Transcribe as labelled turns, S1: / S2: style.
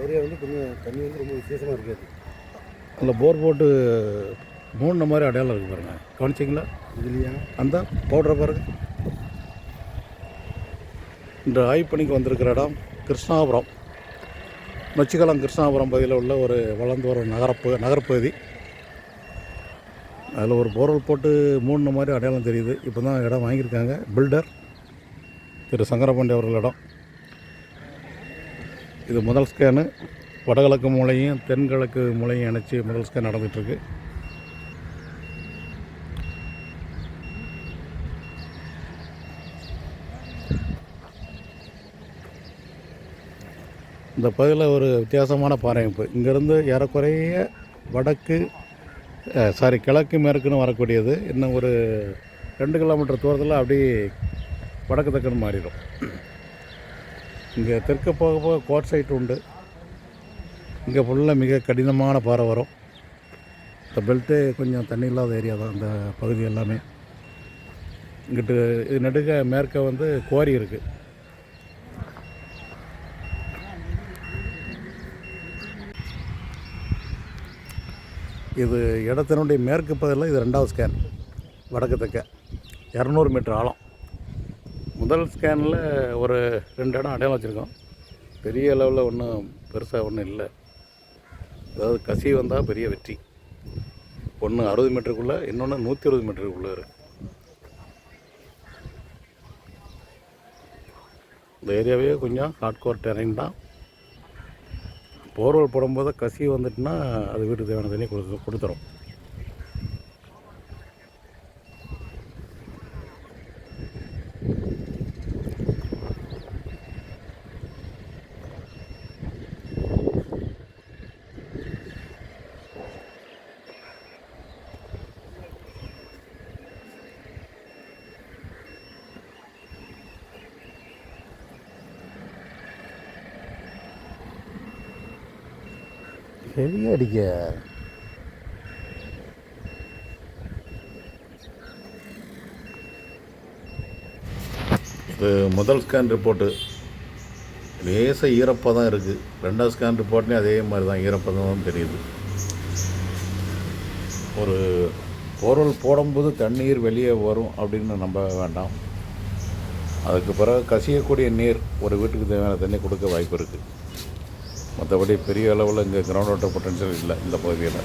S1: Area வந்து கொஞ்சம் தண்ணி வந்து ரொம்ப விசேஷமாக இருக்காது
S2: அதில் போர் போட்டு மூணு மாதிரி அடையாளம் இருக்குது பாருங்க. கவனிச்சிங்களா?
S1: இதுலையா?
S2: அந்த பவுடரை பாருங்க. இந்த ஆய்வு பணிக்கு வந்திருக்கிற இடம் கிருஷ்ணாபுரம். நொச்சிக்குளம் கிருஷ்ணாபுரம் பகுதியில் உள்ள ஒரு வளர்ந்து வரும் நகரப்பு நகரப்பகுதி அதில் ஒரு போர்வெல் போட்டு மூணு மாதிரி அடையாளம் தெரியுது. இப்போ தான் இடம் வாங்கியிருக்காங்க. பில்டர். திரு சங்கரபாண்டி அவர்கள் இடம். இது முதல் ஸ்கேனு வடகிழக்கு மூலையும் தென்கிழக்கு மூலையும் இணைச்சி முதல் ஸ்கேன் நடந்துகிட்ருக்கு. இந்த பகுதியில் ஒரு வித்தியாசமான பாறை அமைப்பு இங்கேருந்து ஏறக்குறைய வடக்கு சாரி கிழக்கு மேற்குன்னு வரக்கூடியது. இன்னும் ஒரு ரெண்டு கிலோமீட்டர் தூரத்தில் அப்படியே வடக்கு தக்குன்னு மாறிடும். இங்கே தெற்கு போக போக கோட் சைட் உண்டு. இங்கே ஃபுல்லாக மிக கடினமான பாறை வரும். இந்த பெல்ட்டு கொஞ்சம் தண்ணி இல்லாத ஏரியா தான் அந்த பகுதி எல்லாமே. இங்கிட்டு இது நடுக மேற்க வந்து குவாரி இருக்குது இது இடத்தினுடைய மேற்கு பகுதியில் இது ரெண்டாவது ஸ்கேன். வடக்கு தெற்க. இரநூறு மீட்டர் ஆழம். முதல் ஸ்கேனில் ஒரு ரெண்டு இடம் அடையாளம் வச்சுருக்கோம். பெரிய லெவலில் ஒன்றும் பெருசாக ஒன்றும் இல்லை. அதாவது கசி வந்தால் பெரிய வெற்றி. ஒன்று அறுபது மீட்டருக்குள்ளே இன்னொன்று நூற்றி அறுபது மீட்டருக்குள்ளே இருக்கு. இந்த ஏரியாவே கொஞ்சம் ஹார்ட்கோர் டெரைன் தான். போர்வெல் போடும்போது கசி வந்துட்டுனா அது வீட்டுக்கு தேவையான தண்ணி கொடுத்து கொடுத்துரும். ஹெவியாக அடிக்க. இது முதல் ஸ்கேன் ரிப்போர்ட்டு லேசாக ஈரப்பாக தான் இருக்குது ரெண்டாவது ஸ்கேன் ரிப்போர்ட்லேயும் அதே மாதிரி தான் ஈரப்பதம் தான் தெரியுது. ஒரு பொருள் போடும்போது தண்ணீர் வெளியே வரும் அப்படின்னு நம்ப வேண்டாம். அதுக்கு பிறகு கசியக்கூடிய நீர் ஒரு வீட்டுக்கு தேவையான தண்ணி கொடுக்க வாய்ப்பு இருக்குது மற்றபடி பெரிய அளவில் இங்கே கிரவுண்ட் வாட்டர் பொட்டன்ஷியல் இல்லை இந்த பகுதியில்.